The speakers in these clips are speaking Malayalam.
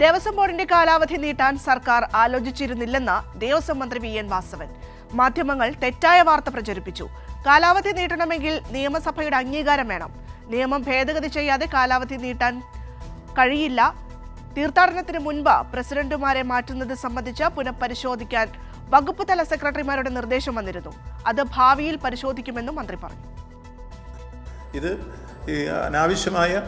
ദേവസ്വം ബോർഡിന്റെ കാലാവധി നീട്ടാൻ സർക്കാർ ആലോചിച്ചിരുന്നില്ലെന്ന് ദേവസ്വം മന്ത്രി വി എൻ വാസവൻ. മാധ്യമങ്ങൾ തെറ്റായ വാർത്ത പ്രചരിപ്പിച്ചു. കാലാവധി നീട്ടണമെങ്കിൽ നിയമസഭയുടെ അംഗീകാരം വേണം. നിയമം ഭേദഗതി ചെയ്യാതെ കാലാവധി നീട്ടാൻ കഴിയില്ല. തീർത്ഥാടനത്തിന് മുൻപ് പ്രസിഡന്റുമാരെ മാറ്റുന്നത് സംബന്ധിച്ച് പുനഃപരിശോധിക്കാൻ വകുപ്പ് തല സെക്രട്ടറിമാരുടെ നിർദ്ദേശം വന്നിരുന്നു. അത് ഭാവിയിൽ പരിശോധിക്കുമെന്നും മന്ത്രി പറഞ്ഞു. ഇത് അനാവശ്യമായ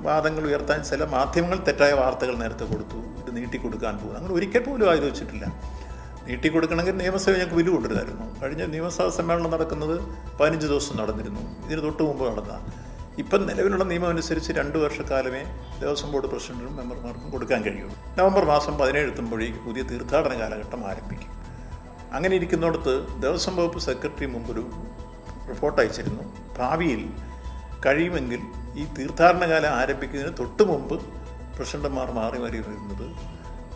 വാദങ്ങൾ ഉയർത്താൻ ചില മാധ്യമങ്ങൾ തെറ്റായ വാർത്തകൾ നേരത്തെ കൊടുത്തു ഇത് നീട്ടിക്കൊടുക്കാൻ പോകും അങ്ങനെ ഒരിക്കൽ പോലും ആലോചിച്ചിട്ടില്ല. നീട്ടിക്കൊടുക്കണമെങ്കിൽ നിയമസഭ ഞങ്ങൾക്ക് വില കൊണ്ടുവരുമായിരുന്നു. കഴിഞ്ഞ നിയമസഭാ സമ്മേളനം നടക്കുന്നത് പതിനഞ്ച് ദിവസം നടന്നിരുന്നു. ഇതിന് തൊട്ട് മുമ്പ് നടന്ന. ഇപ്പം നിലവിലുള്ള നിയമം അനുസരിച്ച് രണ്ട് വർഷക്കാലമേ ദേവസ്വം ബോർഡ് പ്രസിഡന്റിനും മെമ്പർമാർക്കും കൊടുക്കാൻ കഴിയൂ നവംബർ മാസം പതിനേഴ് എത്തുമ്പോഴേക്ക് പുതിയ തീർത്ഥാടന കാലഘട്ടം ആരംഭിക്കും. അങ്ങനെ ഇരിക്കുന്നിടത്ത് ദേവസ്വം വകുപ്പ് സെക്രട്ടറി മുമ്പൊരു റിപ്പോർട്ട് അയച്ചിരുന്നു. ഭാവിയിൽ കഴിയുമെങ്കിൽ ഈ തീർത്ഥാടനകാലം ആരംഭിക്കുന്നതിന് തൊട്ട് മുമ്പ് പ്രസിഡന്റുമാർ മാറി മാറി വരുന്നത്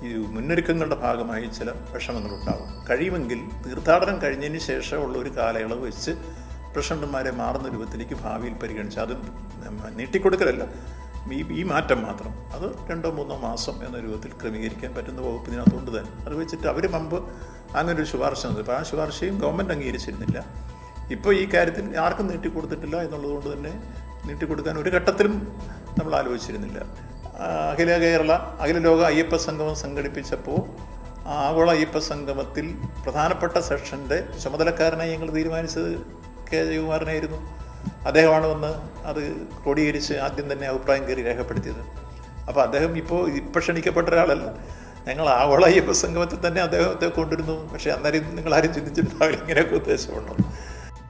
ഈ മുന്നൊരുക്കങ്ങളുടെ ഭാഗമായി ചില വിഷമങ്ങളുണ്ടാകും കഴിയുമെങ്കിൽ തീർത്ഥാടനം കഴിഞ്ഞതിന് ശേഷമുള്ള ഒരു കാലയളവ് വെച്ച് പ്രസിഡന്റുമാരെ മാറുന്ന രൂപത്തിലേക്ക് ഭാവിയിൽ പരിഗണിച്ച് അത് നീട്ടിക്കൊടുക്കലല്ല. ഈ ഈ മാറ്റം മാത്രം. അത് രണ്ടോ മൂന്നോ മാസം എന്ന രൂപത്തിൽ ക്രമീകരിക്കാൻ പറ്റുന്ന വകുപ്പിനകത്തുകൊണ്ട് തന്നെ. അത് വെച്ചിട്ട് അവർ മുമ്പ് അങ്ങനെ ഒരു ശുപാർശ തന്നത് അപ്പോൾ ആ ശുപാർശയും ഗവൺമെന്റ് അംഗീകരിച്ചിരുന്നില്ല. ഇപ്പോൾ ഈ കാര്യത്തിൽ ആർക്കും നീട്ടിക്കൊടുത്തിട്ടില്ല എന്നുള്ളതുകൊണ്ട് തന്നെ നീട്ടിക്കൊടുക്കാൻ ഒരു ഘട്ടത്തിലും നമ്മൾ ആലോചിച്ചിരുന്നില്ല. അഖില കേരള അഖില ലോക അയ്യപ്പ സംഗമം സംഘടിപ്പിച്ചപ്പോൾ ആഗോള അയ്യപ്പ സംഗമത്തിൽ പ്രധാനപ്പെട്ട സെക്ഷന്റെ ചുമതലക്കാരനായി ഞങ്ങൾ തീരുമാനിച്ചത് കെ ജയകുമാറിനായിരുന്നു അദ്ദേഹമാണ് വന്ന് അത് ക്രോഡീകരിച്ച് ആദ്യം തന്നെ അഭിപ്രായം കയറി രേഖപ്പെടുത്തിയത്. അപ്പോൾ അദ്ദേഹം ഇപ്പോൾ ഇപ്പം ക്ഷണിക്കപ്പെട്ട ഒരാളല്ല. ഞങ്ങൾ ആഗോള അയ്യപ്പ സംഗമത്തിൽ തന്നെ അദ്ദേഹത്തെ കൊണ്ടിരുന്നു പക്ഷേ അന്നേരം നിങ്ങൾ ആരും ചിന്തിച്ചിട്ടുണ്ടാവില്ല ഇങ്ങനെയൊക്കെ ഉദ്ദേശമുണ്ടോ